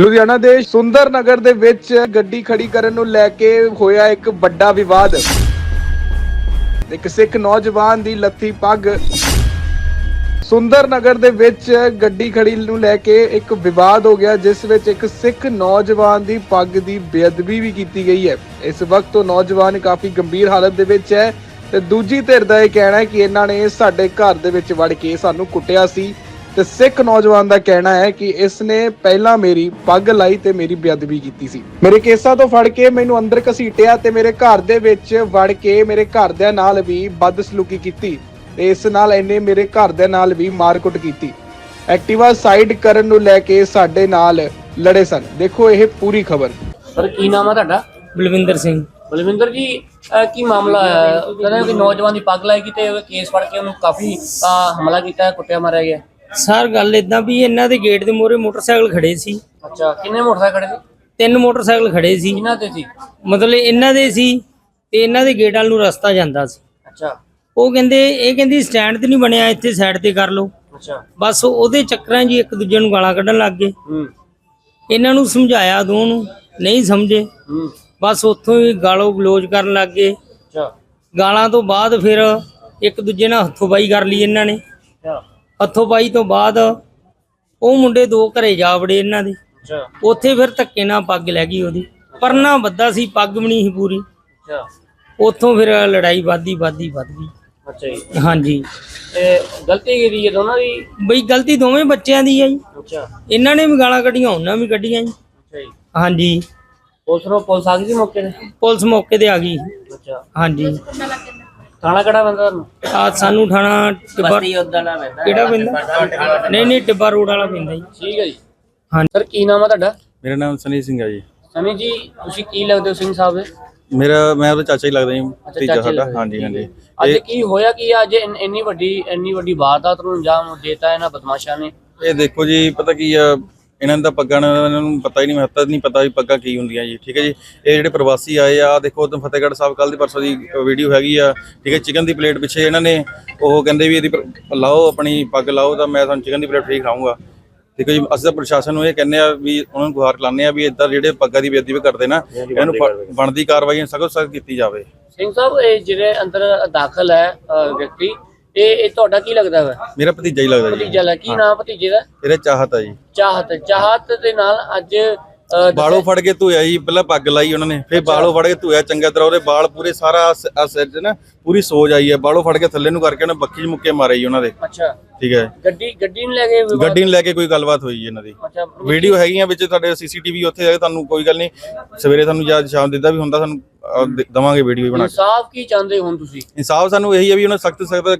ਲੁਧਿਆਣਾ ਦੇ ਸੁੰਦਰ ਨਗਰ ਦੇ ਵਿੱਚ ਗੱਡੀ ਖੜੀ ਕਰਨ ਨੂੰ ਲੈ ਕੇ ਹੋਇਆ ਇੱਕ ਵੱਡਾ ਵਿਵਾਦ। ਇੱਕ ਸਿੱਖ ਨੌਜਵਾਨ ਦੀ ਲੱਥੀ ਪੱਗ। ਸੁੰਦਰ ਨਗਰ ਦੇ ਵਿੱਚ ਗੱਡੀ ਖੜੀ ਨੂੰ ਲੈ ਕੇ ਇੱਕ ਵਿਵਾਦ ਹੋ ਗਿਆ, ਜਿਸ ਵਿੱਚ ਇੱਕ ਸਿੱਖ ਨੌਜਵਾਨ ਦੀ ਪੱਗ ਦੀ ਬੇਅਦਬੀ ਵੀ ਕੀਤੀ ਗਈ ਹੈ। ਇਸ ਵਕਤ ਉਹ ਨੌਜਵਾਨ ਕਾਫੀ ਗੰਭੀਰ ਹਾਲਤ ਦੇ ਵਿੱਚ ਹੈ ਤੇ ਦੂਜੀ ਧਿਰ ਦਾ ਇਹ ਕਹਿਣਾ ਹੈ ਕਿ ਇਹਨਾਂ ਨੇ ਸਾਡੇ ਘਰ ਦੇ ਵਿੱਚ ਵੜ ਕੇ ਸਾਨੂੰ ਕੁੱਟਿਆ ਸੀ। ਤੇ ਸਿੱਖ ਨੌਜਵਾਨ ਦਾ ਕਹਿਣਾ ਹੈ ਕਿ ਇਸ ਨੇ ਪਹਿਲਾਂ ਮੇਰੀ ਪੱਗ ਲਾਈ ਤੇ ਮੇਰੀ ਬੇਅਦਬੀ ਕੀਤੀ ਸੀ। ਮੇਰੇ ਕੇਸਾਂ ਤੋਂ ਫੜ ਕੇ ਮੈਨੂੰ ਅੰਦਰ ਘਸੀਟਿਆ ਤੇ ਮੇਰੇ ਘਰ ਦੇ ਵਿੱਚ ਵੜ ਕੇ ਮੇਰੇ ਘਰਦਿਆਂ ਨਾਲ ਵੀ ਬਦਸਲੂਕੀ ਕੀਤੀ ਤੇ ਇਸ ਨਾਲ ਇਹਨੇ ਮੇਰੇ ਘਰਦਿਆਂ ਨਾਲ ਵੀ ਮਾਰਕੁੱਟ ਕੀਤੀ। ਐਕਟਿਵਾ ਸਾਈਡ ਕਰਨ ਨੂੰ ਲੈ ਕੇ ਸਾਡੇ ਨਾਲ ਲੜੇ ਸਨ। ਦੇਖੋ ਇਹ ਪੂਰੀ ਖਬਰ। ਸਰ ਕੀ ਨਾਮ ਹੈ ਤੁਹਾਡਾ? ਬਲਵਿੰਦਰ ਸਿੰਘ। ਬਲਵਿੰਦਰ ਜੀ ਅਹ ਕੀ ਮਾਮਲਾ ਹੈ? ਕਹਿੰਦੇ ਕਿ ਨੌਜਵਾਨ ਦੀ ਪੱਗ ਲਾਈ ਤੇ ਉਹ ਕੇਸ ਫੜ ਕੇ ਉਹਨੂੰ ਕਾਫੀ ਅਹ, ਹਮਲਾ ਕੀਤਾ ਹੈ, ਕੁੱਟਿਆ ਮਾਰਿਆ ਗਿਆ। ਸਰ ਗੱਲ ਇਦਾਂ ਵੀ ਇਹਨਾਂ ਦੇ ਗੇਟ ਦੇ ਮੂਹਰੇ ਮੋਟਰਸਾਈਕਲ ਖੜੇ ਸੀ। ਅੱਛਾ ਕਿੰਨੇ ਮੋਟਰਸਾਈਕਲ ਖੜੇ ਸੀ? ਤਿੰਨ ਮੋਟਰਸਾਈਕਲ ਖੜੇ ਸੀ। ਕਿਹਨਾਂ ਤੇ ਸੀ? ਮਤਲਬ ਇਹਨਾਂ ਦੇ ਸੀ ਤੇ ਇਹਨਾਂ ਦੇ ਗੇਟ ਵੱਲ ਨੂੰ ਰਸਤਾ ਜਾਂਦਾ ਸੀ। ਅੱਛਾ। ਉਹ ਕਹਿੰਦੇ ਇਹ ਕਹਿੰਦੀ ਸਟੈਂਡ ਤੇ ਨਹੀਂ ਬਣਿਆ ਇੱਥੇ ਸਾਈਡ ਤੇ ਕਰ ਲਓ। ਅੱਛਾ। ਬਸ ਉਹਦੇ ਚੱਕਰਾਂ ਹੀ ਇੱਕ ਦੂਜੇ ਨੂੰ ਗਾਲਾਂ ਕੱਢਣ ਲੱਗ ਗਏ। ਹੂੰ। ਇਹਨਾਂ ਨੂੰ ਸਮਝਾਇਆ ਦੋ ਨੂੰ ਨਹੀਂ ਸਮਝੇ। ਹੂੰ। ਬਸ ਉੱਥੋਂ ਹੀ ਗਾਲੋ ਗਲੋਚ ਕਰਨ ਲੱਗ ਗਏ। ਅੱਛਾ। ਗਾਲਾਂ ਤੋਂ ਬਾਅਦ ਫਿਰ ਇੱਕ ਦੂਜੇ ਨਾਲ ਹੱਥੋਂ-ਬਾਈ ਕਰ ਲਈ ਇਹਨਾਂ ਨੇ। ਅੱਛਾ। ਹੱਥੋਂ-ਬਾਈ ਤੋਂ ਬਾਅਦ ਉਹ ਮੁੰਡੇ ਦੋ ਘਰੇ ਜਾ ਵੜੇ ਇਹਨਾਂ ਦੇ। ਅੱਛਾ। ਉੱਥੇ ਫਿਰ ਧੱਕੇ ਨਾਲ ਪੱਗ ਲੈ ਗਈ ਉਹਦੀ। ਪਰਨਾ ਬੱਦਾ ਸੀ ਪੱਗ ਵੀ ਨਹੀਂ ਸੀ ਪੂਰੀ। ਅੱਛਾ। ਉੱਥੋਂ ਫਿਰ ਲੜਾਈ ਵੱਧਦੀ ਵੱਧਦੀ ਵੱਧ ਗਈ ਅੱਛਾ ਜੀ। ਹਾਂਜੀ। ਤੇ ਗਲਤੀ ਕੀਤੀ ਹੈ ਦੋਨਾਂ ਦੀ? ਬਈ ਗਲਤੀ ਦੋਵੇਂ ਬੱਚਿਆਂ ਦੀ ਹੈ ਜੀ। ਅੱਛਾ। ਇਹਨਾਂ ਨੇ ਵੀ ਗਾਲਾਂ ਕੱਢੀਆਂ ਉਹਨਾਂ ਵੀ ਕੱਢੀਆਂ ਜੀ। ਅੱਛਾ ਜੀ। ਹਾਂਜੀ। ਪੁਲਿਸ ਨੂੰ ਪੁਲਿਸ ਆ ਗਈ ਸੀ ਮੌਕੇ ਤੇ? ਪੁਲਿਸ ਮੌਕੇ ਤੇ ਆ ਗਈ। ਅੱਛਾ। ਹਾਂਜੀ। ਥਾਣਾ ਕਿਹੜਾ ਬੰਦਾ ਤੁਹਾਨੂੰ? ਆ ਸਾਨੂੰ ਥਾਣਾ ਟਿੱਬਾ ਕਿਹੜਾ ਪੈਂਦਾ? ਨਹੀਂ ਨਹੀਂ ਟਿੱਬਾ ਰੋਡ ਵਾਲਾ ਪੈਂਦਾ ਜੀ। ਠੀਕ ਹੈ ਜੀ। ਹਾਂਜੀ। ਸਰ ਕੀ ਨਾਮ ਹੈ ਤੁਹਾਡਾ? ਮੇਰਾ ਨਾਮ ਸਨੀ ਸਿੰਘ ਹੈ ਜੀ। ਸਨੀ ਜੀ ਤੁਸੀਂ ਕੀ ਲੱਗਦੇ ਹੋ ਸਿੰਘ ਸਾਹਿਬ ਦੇ? ਮੇਰਾ ਮੈਂ ਉਹਦਾ ਚਾਚਾ ਹੀ ਲੱਗਦਾ ਜੀ ਤੀਜਾ ਸਾਡਾ। ਹਾਂਜੀ ਹਾਂਜੀ। ਅੱਜ ਕੀ ਹੋਇਆ ਕੀ ਅੱਜ ਇੰਨ- ਇੰਨੀ ਵੱਡੀ ਇੰਨੀ ਵੱਡੀ ਵਾਰਦਾਤ ਨੂੰ ਅੰਜਾਮ ਦੇਤਾ ਇਹਨਾਂ ਬਦਮਾਸ਼ਾਂ ਨੇ? ਇਹ ਦੇਖੋ ਜੀ ਪਤਾ ਕੀ ਆ ਇਹਨਾਂ ਦਾ ਪੱਗਾਂ ਨਾਲ ਇਹਨਾਂ ਨੂੰ ਪਤਾ ਹੀ ਨਹੀਂ ਮਹੱਤਵ ਨਹੀਂ ਪਤਾ ਵੀ ਪੱਗਾਂ ਕੀ ਹੁੰਦੀਆਂ ਜੀ ਠੀਕ ਹੈ ਜੀ? ਇਹ ਜਿਹੜੇ ਪ੍ਰਵਾਸੀ ਆਏ ਆ ਦੇਖੋ ਉਦੋਂ ਫਤਿਹਗੜ੍ਹ ਸਾਹਿਬ ਕੱਲ ਦੀ ਪਰਸੋਂ ਦੀ ਵੀਡੀਓ ਹੈਗੀ ਆ ਠੀਕ ਹੈ ਚਿਕਨ ਦੀ ਪਲੇਟ ਪਿੱਛੇ ਇਹਨਾਂ ਨੇ ਉਹ ਕਹਿੰਦੇ ਵੀ ਇਹਦੀ ਲਾਓ ਆਪਣੀ ਪੱਗ ਲਾਓ ਤਾਂ ਮੈਂ ਤੁਹਾਨੂੰ ਚਿਕਨ ਦੀ ਪਲੇਟ ਫ੍ਰੀ ਠੀਕ ਹੈ ਜੀ ਅਸੀਂ ਤਾਂ ਪ੍ਰਸ਼ਾਸਨ ਨੂੰ ਇਹ ਕਹਿੰਦੇ ਆ ਵੀ ਉਹਨਾਂ ਨੂੰ ਗੁਹਾਰ ਲਾਉਂਦੇ ਆ ਵੀ ਇਦਾਂ ਜਿਹੜੇ ਪੱਗਾਂ ਦੀ ਬੇਅਦਬੀ ਕਰਦੇ ਨਾ ਇਹਨੂੰ ਬਣਦੀ ਕਾਰਵਾਈ ਸਖਤ ਸਖਤ ਕੀਤੀ ਜਾਵੇ। ਸਿੰਘ ਸਾਹਿਬ ਇਹ ਜਿਹੜੇ ਅੰਦਰ ਦਾਖਲ ਹੈ ਵਿਅਕਤੀ ਇਹ ਇਹ ਤੁਹਾਡਾ ਕੀ ਲੱਗਦਾ ਹੈ ਮੇਰਾ ਭਤੀਜਾ ਹੀ ਲੱਗਦਾ ਜੀ। ਭਤੀਜਾ ਲਾ ਕੀ ਨਾਮ ਭਤੀਜੇ ਦਾ? ਇਹਦੇ ਚਾਹਤ ਆ ਜੀ। ਚਾਹਤ ਚਾਹਤ ਦੇ ਨਾਲ ਅੱਜ ਬਾਲੋਂ ਫੜ ਕੇ ਧੋਇਆ ਜੀ ਪਹਿਲਾਂ ਪੱਗ ਲਾਈ ਉਹਨਾਂ ਨੇ ਫਿਰ ਬਾਲੋਂ ਫੜ ਕੇ ਧੋਇਆ ਚੰਗਾ ਤਰ੍ਹਾਂ ਉਹਦੇ ਵਾਲ ਪੂਰੇ ਸਾਰਾ ਸਿਰ 'ਚ ਨਾ ਪੂਰੀ ਸੋਜ ਆਈ ਹੈ। ਬਾਲੋਂ ਫੜ ਕੇ ਥੱਲੇ ਨੂੰ ਕਰਕੇ ਉਹਨੇ ਬੱਕੀ 'ਚ ਮੁੱਕੇ ਮਾਰੇ ਜੀ ਉਹਨਾਂ ਦੇ। ਅੱਛਾ। ਠੀਕ ਹੈ। ਗੱਡੀ ਗੱਡੀ ਨੂੰ ਲੈ ਕੇ ਗੱਡੀ ਨੂੰ ਲੈ ਕੇ ਕੋਈ ਗੱਲਬਾਤ ਹੋਈ ਜੀ ਇਹਨਾਂ ਦੀ। ਅੱਛਾ। ਵੀਡੀਓ ਹੈਗੀਆਂ ਵਿੱਚ ਤੁਹਾਡੇ ਸੀਸੀਟੀਵੀ ਉੱਥੇ ਹੈ ਤੁਹਾਨੂੰ ਕੋਈ ਗੱਲ ਨਹੀਂ। ਸਵੇਰੇ ਤੁਹਾਨੂੰ ਜਾਂ ਸ਼ਾਮ ਦਿੱਤਾ ਵੀ ਹੁੰਦਾ ਸਾਨੂੰ ਦਵਾਂਗੇ ਵੀਡੀਓ ਬਣਾ ਕੇ। ਇਨਸਾਫ ਕੀ ਚਾਹੁੰਦੇ ਹੋ ਤੁਸੀਂ? ਇਨਸਾਫ ਸਾਨੂੰ ਇਹੀ ਹੈ ਵੀ ਉਹਨਾਂ ਸਖਤ ਸਖਤ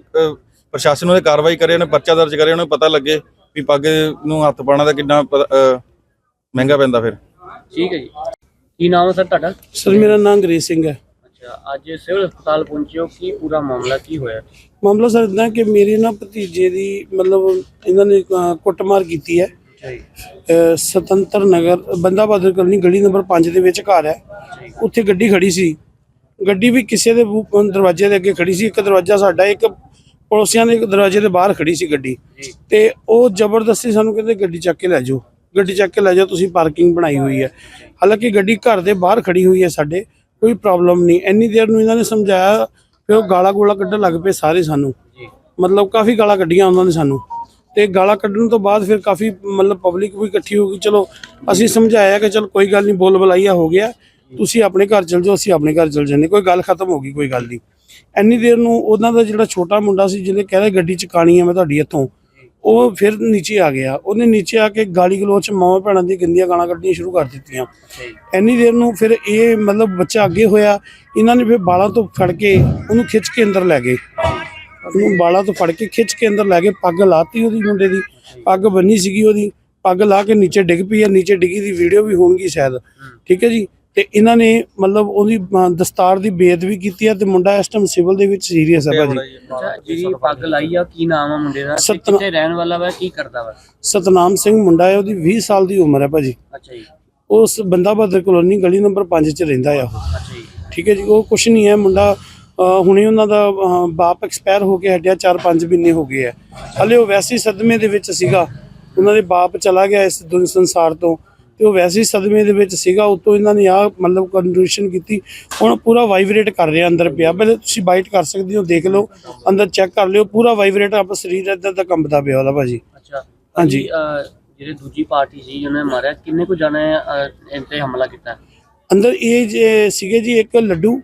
ਪ੍ਰਸ਼ਾਸਨ ਉਹਨੇ ਕਾਰਵਾਈ ਕਰੇ ਉਹਨੇ ਪਰਚਾ ਦਰਜ ਕਰੇ ਉਹਨੂੰ ਪਤਾ ਲੱਗੇ ਵੀ ਪੱਗ ਨੂੰ ਹੱਥ ਪਾਉਣਾ ਦਾ ਕਿੰਨਾ ਮਹਿੰਗਾ ਪੈਂਦਾ ਫਿਰ। ਠੀਕ ਹੈ ਜੀ। ਕੀ ਨਾਮ ਹੈ ਸਰ ਤੁਹਾਡਾ? ਸਰ ਮੇਰਾ ਨਾਮ ਅੰਗਰੇਜ਼ ਸਿੰਘ ਹੈ। ਅੱਛਾ ਅੱਜ ਸਿਵਲ ਹਸਪਤਾਲ ਪਹੁੰਚੇ ਹੋ। ਕੀ ਪੂਰਾ ਮਾਮਲਾ ਕੀ ਹੋਇਆ? ਮਾਮਲਾ ਸਰ ਇਦਾਂ ਕਿ ਮੇਰੇ ਨਾ ਭਤੀਜੇ ਦੀ ਮਤਲਬ ਇਹਨਾਂ ਨੇ ਕੁੱਟਮਾਰ ਕੀਤੀ ਹੈ। ਅਹ, ਸੁਤੰਤਰ ਨਗਰ ਬੰਦਾ ਬਹਾਦਰ ਕਲੋਨੀ ਗਲੀ ਨੰਬਰ 5 ਦੇ ਵਿੱਚ ਘਰ ਹੈ। ਉੱਥੇ ਗੱਡੀ ਖੜੀ ਸੀ। ਗੱਡੀ ਵੀ ਕਿਸੇ ਦੇ ਦਰਵਾਜ਼ੇ ਦੇ ਅੱਗੇ ਖੜੀ ਸੀ। ਇੱਕ ਦਰਵਾਜ਼ਾ ਸਾਡਾ ਇੱਕ ਪੜੋਸੀਆਂ ਦੇ ਦਰਵਾਜ਼ੇ ਦੇ ਬਾਹਰ ਖੜੀ ਸੀ ਗੱਡੀ। ਤੇ ਉਹ ਜ਼ਬਰਦਸਤੀ ਸਾਨੂੰ ਕਹਿੰਦੇ ਗੱਡੀ ਚੱਕ ਕੇ ਲੈ ਜਾਓ। ਗੱਡੀ ਚੱਕ ਕੇ ਲੈ ਜਾਓ ਤੁਸੀਂ ਪਾਰਕਿੰਗ ਬਣਾਈ ਹੋਈ ਹੈ। ਹਾਲਾਂਕਿ ਗੱਡੀ ਘਰ ਦੇ ਬਾਹਰ ਖੜੀ ਹੋਈ ਹੈ ਸਾਡੇ ਕੋਈ ਪ੍ਰੋਬਲਮ ਨਹੀਂ। ਇੰਨੀ ਦੇਰ ਨੂੰ ਇਹਨਾਂ ਨੇ ਸਮਝਾਇਆ ਫਿਰ ਉਹ ਗਾਲਾਂ ਗੋਲਾ ਕੱਢਣ ਲੱਗ ਪਏ ਸਾਰੇ ਸਾਨੂੰ। ਮਤਲਬ ਕਾਫੀ ਗਾਲਾਂ ਕੱਢੀਆਂ ਉਹਨਾਂ ਨੇ ਸਾਨੂੰ। ਤੇ ਗਾਲਾਂ ਕੱਢਣ ਤੋਂ ਬਾਅਦ ਫਿਰ ਕਾਫੀ ਮਤਲਬ ਪਬਲਿਕ ਵੀ ਇਕੱਠੀ ਹੋ ਗਈ ਚਲੋ ਅਸੀਂ ਸਮਝਾਇਆ ਕਿ ਚਲ ਕੋਈ ਗੱਲ ਨਹੀਂ ਬੋਲ ਬਲਾਈਆ ਹੋ ਗਿਆ। ਤੁਸੀਂ ਆਪਣੇ ਘਰ ਚਲ ਜਾਓ ਅਸੀਂ ਆਪਣੇ ਘਰ ਚਲ ਜਾਂਦੇ ਕੋਈ ਗੱਲ ਖਤਮ ਹੋ ਗਈ ਕੋਈ ਗੱਲ ਨਹੀਂ। ਇੰਨੀ ਦੇਰ ਨੂੰ ਉਹਨਾਂ ਦਾ ਜਿਹੜਾ ਛੋਟਾ ਮੁੰਡਾ ਸੀ ਜਿਹਨੇ ਕਹਿੰਦਾ ਗੱਡੀ ਚਕਾਣੀ ਹੈ ਮੈਂ ਤੁਹਾਡੀ ਇੱਥੋਂ। ਉਹ ਫਿਰ ਨੀਚੇ ਆ ਗਿਆ। ਉਹਨੇ ਨੀਚੇ ਆ ਕੇ ਗਾਲੀ ਗਲੋਚ ਮਾਵਾਂ ਭੈਣਾਂ ਦੀ ਗੰਦੀਆਂ ਗਾਲਾਂ ਕੱਢਣੀਆਂ ਸ਼ੁਰੂ ਕਰ ਦਿੱਤੀਆਂ। ਇੰਨੀ ਦੇਰ ਨੂੰ ਫਿਰ ਇਹ ਮਤਲਬ ਬੱਚਾ ਅੱਗੇ ਹੋਇਆ। ਇਹਨਾਂ ਨੇ ਫਿਰ ਬਾਲਾਂ ਤੋਂ ਫੜ ਕੇ ਉਹਨੂੰ ਖਿੱਚ ਕੇ ਅੰਦਰ ਲੈ ਗਏ। ਉਹਨੂੰ ਬਾਲਾਂ ਤੋਂ ਫੜ ਕੇ ਖਿੱਚ ਕੇ ਅੰਦਰ ਲੈ ਕੇ ਪੱਗ ਲਾਤੀ ਉਹਦੀ ਮੁੰਡੇ ਦੀ। ਪੱਗ ਬੰਨੀ ਸੀਗੀ ਉਹਦੀ। ਪੱਗ ਲਾ ਕੇ ਨੀਚੇ ਡਿੱਗ ਪਈ ਹੈ ਨੀਚੇ ਡਿੱਗੀ ਦੀ ਵੀਡੀਓ ਵੀ ਹੋਣਗੀ ਸ਼ਾਇਦ। ਠੀਕ ਹੈ ਜੀ? ਤੇ ਇਹਨਾਂ ਨੇ ਮਤਲਬ ਉਹਦੀ ਦਸਤਾਰ ਦੀ ਬੇਅਦਬੀ ਕੀਤੀ ਹੈ ਤੇ ਮੁੰਡਾ ਇਸ ਟਾਈਮ ਸਿਵਲ ਦੇ ਵਿੱਚ ਸੀਰੀਅਸ ਹੈ ਭਾਜੀ। ਅੱਛਾ ਜਿਹੜੀ ਪੱਗ ਲਾਈ ਆ ਕੀ ਨਾਮ ਆ ਮੁੰਡੇ ਦਾ? ਤੇ ਕਿੱਥੇ ਰਹਿਣ ਵਾਲਾ ਵਾ ਕੀ ਕਰਦਾ ਵਾ? ਸਤਨਾਮ ਸਿੰਘ ਮੁੰਡਾ ਹੈ ਉਹਦੀ 20 ਸਾਲ ਦੀ ਉਮਰ ਹੈ ਭਾਜੀ। ਅੱਛਾ ਜੀ। ਉਸ ਬੰਦਾ ਬਹਾਦਰ ਕਲੋਨੀ ਗਲੀ ਨੰਬਰ 5 'ਚ ਰਹਿੰਦਾ ਆ ਉਹ। ਅੱਛਾ ਜੀ। ਠੀਕ ਹੈ ਜੀ ਉਹ ਕੁਛ ਨਹੀਂ ਹੈ ਮੁੰਡਾ ਅਹ ਹੁਣੇ ਉਹਨਾਂ ਦਾ ਅਹ, ਬਾਪ ਐਕਸਪਾਇਰ ਹੋ ਕੇ ਹਟਿਆ 4-5 ਮਹੀਨੇ ਹੋ ਗਏ ਆ। ਹਲੇ ਉਹ ਵੈਸੇ ਹੀ ਸਦਮੇ ਦੇ ਵਿੱਚ ਸੀਗਾ। ਉਹਨਾਂ ਦੇ ਬਾਪ ਚਲਾ ਗਿਆ ਇਸ ਦੁਨ ਸੰਸਾਰ ਤੋਂ। ਤੇ ਉਹ ਵੈਸੇ ਹੀ ਸਦਮੇ ਦੇ ਵਿੱਚ ਸੀਗਾ ਉਤੋਂ ਇਹਨਾਂ ਨੇ ਆ ਮਤਲਬ ਕੰਡਿਸ਼ਨ ਕੀਤੀ। ਹੁਣ ਪੂਰਾ ਵਾਈਬ੍ਰੇਟ ਕਰ ਰਿਹਾ ਅੰਦਰ ਪਿਆ। ਪਹਿਲੇ ਤੁਸੀਂ ਬਾਈਟ ਕਰ ਸਕਦੇ ਹੋ ਦੇਖ ਲਓ ਅੰਦਰ ਚੈੱਕ ਕਰ ਲਿਓ ਪੂਰਾ ਵਾਈਬ੍ਰੇਟ ਆਪ ਸਰੀਰ ਇੱਧਰ ਦਾ ਕੰਬਦਾ ਪਿਆ ਉਹਦਾ ਭਾਜੀ। ਅੱਛਾ। ਹਾਂਜੀ। ਜਿਹੜੇ ਦੂਜੀ ਪਾਰਟੀ ਸੀ ਜਿਹਨੇ ਮਾਰਿਆ ਕਿੰਨੇ ਕੁ ਜਾਣੇ ਇਹਨਾਂ ਤੇ ਹਮਲਾ ਕੀਤਾ? ਅੰਦਰ ਇਹ ਸੀਗੇ ਜੀ ਇੱਕ ਲੱਡੂ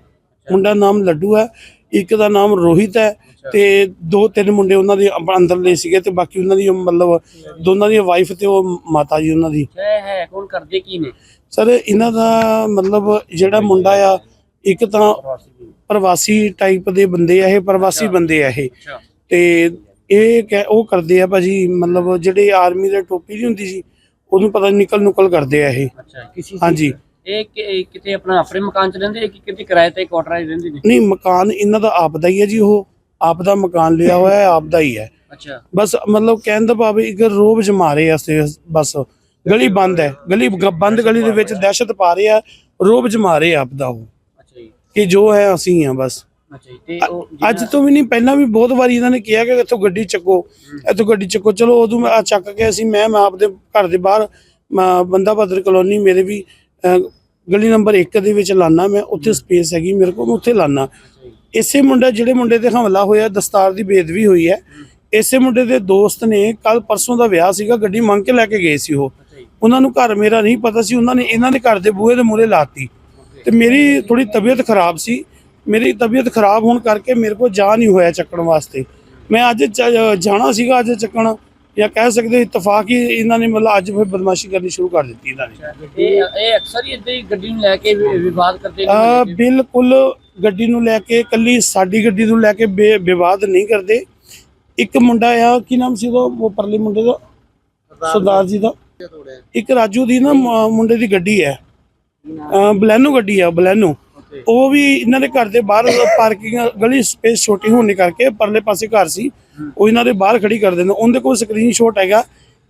ਮੁੰਡਾ ਨਾਮ ਲੱਡੂ ਹੈ। ਇੱਕ ਦਾ ਨਾਮ ਰੋਹਿਤ ਹੈ ਤੇ ਦੋ ਤਿੰਨ ਮੁੰਡੇ ਉਹਨਾਂ ਦੇ ਅੰ- ਅੰਦਰਲੇ ਸੀਗੇ ਤੇ ਬਾਕੀ ਉਹਨਾਂ ਦੀ ਮਤਲਬ ਦੋਨਾਂ ਦੀ ਵਾਈਫ ਤੇ ਉਹ ਮਾਤਾ ਜੀ ਉਹਨਾਂ ਦੀ। ਇਹ ਹੈ ਕੌਣ ਕਰਦੇ ਕੀ ਨੇ? ਸਰ ਇਹਨਾਂ ਦਾ ਮਤਲਬ ਜਿਹੜਾ ਮੁੰਡਾ ਆ ਇੱਕ ਤਾਂ ਪ੍ਰਵਾਸੀ ਟਾਈਪ ਦੇ ਬੰਦੇ ਆ ਇਹ ਪ੍ਰਵਾਸੀ ਬੰਦੇ ਆ ਇਹ। ਅੱਛਾ। ਤੇ ਇਹ ਕਹਿ- ਉਹ ਕਰਦੇ ਆ ਭਾਜੀ ਮਤਲਬ ਜਿਹੜੇ ਆਰਮੀ ਦੇ ਟੋਪੀ ਨਹੀਂ ਹੁੰਦੀ ਸੀ ਉਹਨੂੰ ਪਤਾ ਨਿਕਲ ਨੁਕਲ ਕਰਦੇ ਆ ਇਹ। ਅੱਛਾ ਕਿਸੇ ਹਾਂਜੀ। ਇਹ ਕਿ- ਇਹ ਕਿਤੇ ਆਪਣਾ ਆਪਣੇ ਮਕਾਨ ਚ ਰਹਿੰਦੇ ਕਿ ਕਿਤੇ ਕਿਰਾਏ ਤੇ ਕੁਆਟਰਾਂ 'ਚ ਰਹਿੰਦੇ ਨੇ? ਨਹੀਂ ਮਕਾਨ ਇਹਨਾਂ ਦਾ ਆਪ ਦਾ ਹੀ ਹੈ ਜੀ ਉਹ। ਆਪ ਦਾ ਮਕਾਨ ਲਿਆ ਹੋਇਆ ਹੈ ਆਪ ਦਾ ਹੀ ਹੈ। ਅੱਛਾ। ਬਸ ਮਤਲਬ ਕਹਿਣ ਦਾ ਭਾਵ ਇੱਕ ਰੋਬ ਜਮਾ ਰਹੇ ਆ ਸੇ ਬਸ। ਗਲੀ ਬੰਦ ਹੈ। ਗਲੀ ਗ- ਬੰਦ ਗਲੀ ਦੇ ਵਿੱਚ ਦਹਿਸ਼ਤ ਪਾ ਰਹੇ ਆ ਰੋਬ ਜਮਾ ਰਹੇ ਆ ਆਪ ਦਾ ਉਹ। ਅੱਛਾ ਜੀ। ਕਿ ਜੋ ਹੈ ਅਸੀਂ ਆ ਬਸ। ਅੱਛਾ ਜੀ ਤੇ ਉਹ ਅੱਜ ਤੋਂ ਵੀ ਨਹੀਂ ਪਹਿਲਾਂ ਵੀ ਬਹੁਤ ਵਾਰੀ ਇਹਨਾਂ ਨੇ ਕਿਹਾ ਕਿ ਇੱਥੋਂ ਗੱਡੀ ਚੱਕੋ ਇੱਥੋਂ ਗੱਡੀ ਚੱਕੋ। ਚਲੋ ਉਦੋਂ ਮੈਂ ਆਹ ਚੱਕ ਕੇ ਅਸੀਂ ਮੈਂ ਮੈਂ ਆਪਦੇ ਘਰ ਦੇ ਬਾਹਰ ਮੈਂ ਬੰਦਾ ਬਦਰ ਕਲੋਨੀ ਮੇਰੇ ਵੀ ਗਲੀ ਨੰਬਰ 1 ਦੇ ਵਿੱਚ ਲਾਨਾ ਮੈਂ ਉੱਥੇ ਸਪੇਸ ਹੈਗੀ ਮੇਰੇ ਕੋਲ ਮੈਂ ਉੱਥੇ ਲਾਨਾ। ਇਸੇ ਮੁੰਡਾ ਜਿਹੜੇ ਮੁੰਡੇ ਤੇ ਹਮਲਾ ਹੋਇਆ ਦਸਤਾਰ ਦੀ ਬੇਦਬੀ ਹੋਈ ਹੈ। ਇਸੇ ਮੁੰਡੇ ਦੇ ਦੋਸਤ ਨੇ ਕੱਲ ਪਰਸੋਂ ਦਾ ਵਿਆਹ ਸੀਗਾ ਗੱਡੀ ਮੰਗ ਕੇ ਲੈ ਕੇ ਗਏ ਸੀ ਉਹ। ਉਹਨਾਂ ਨੂੰ ਘਰ ਮੇਰਾ ਨਹੀਂ ਪਤਾ ਸੀ ਉਹਨਾਂ ਨੇ ਇਹਨਾਂ ਦੇ ਘਰ ਦੇ ਬੂਹੇ ਦੇ ਮੂਹਰੇ ਲਾਤੀ। ਤੇ ਮੇਰੀ ਥੋੜੀ ਤਬੀਅਤ ਖਰਾਬ ਸੀ। ਮੇਰੀ ਤਬੀਅਤ ਖਰਾਬ ਹੋਣ ਕਰਕੇ ਮੇਰੇ ਕੋਲ ਜਾ ਨਹੀਂ ਹੋਇਆ ਚੱਕਣ ਵਾਸਤੇ। ਮੈਂ ਅੱਜ ਜਾਣਾ ਸੀਗਾ ਅੱਜ ਚੱਕਣ। ਜਾਂ ਕਹਿ ਸਕਦੇ ਇਤਫਾਕ ਹੀ ਇਹਨਾਂ ਨੇ ਮਤਲਬ ਅੱਜ ਫਿਰ ਬਦਮਾਸ਼ੀ ਕਰਨੀ ਸ਼ੁਰੂ ਕਰ ਦਿੱਤੀ ਇਹਨਾਂ ਨੇ। ਇਹ ਇਹ ਅਕਸਰ ਹੀ ਇੱਦਾਂ ਹੀ ਗੱਡੀ ਨੂੰ ਲੈ ਕੇ ਵਿ- ਵਿਵਾਦ ਕਰਦੇ ਅਹ ਨੇ ਬਿਲਕੁਲ ਗੱਡੀ ਨੂੰ ਲੈ ਕੇ ਕੱਲੀ ਸਾਡੀ ਗੱਡੀ ਨੂੰ ਲੈ ਕੇ ਵਿਵਾਦ ਨਹੀਂ ਕਰਦੇ। ਇੱਕ ਮੁੰਡਾ ਆ ਕੀ ਨਾਮ ਸੀ ਉਹ ਪਰਲੇ ਮੁੰਡੇ ਦਾ? ਸਰਦਾਰ ਜੀ। ਦਾ। ਇੱਕ ਰਾਜੂ ਦੀ ਨਾ ਮੁੰਡੇ ਦੀ ਗੱਡੀ ਹੈ। ਬਲੈਨੋ ਗੱਡੀ ਆ ਬਲੈਨੋ। ਉਹ ਵੀ ਇਹਨਾਂ ਦੇ ਘਰ ਦੇ ਬਾਹਰ ਪਾਰਕਿੰਗ ਗਲੀ ਸਪੇਸ ਛੋਟੀ ਹੋਣ ਕਰਕੇ ਪਰਲੇ ਪਾਸੇ ਘਰ ਸੀ। ਉਹ ਇਹਨਾਂ ਦੇ ਬਾਹਰ ਖੜੀ ਕਰ ਦਿੰਦੇ। ਉਹਦੇ ਕੋਲ ਸਕਰੀਨਸ਼ਾਟ ਹੈਗਾ।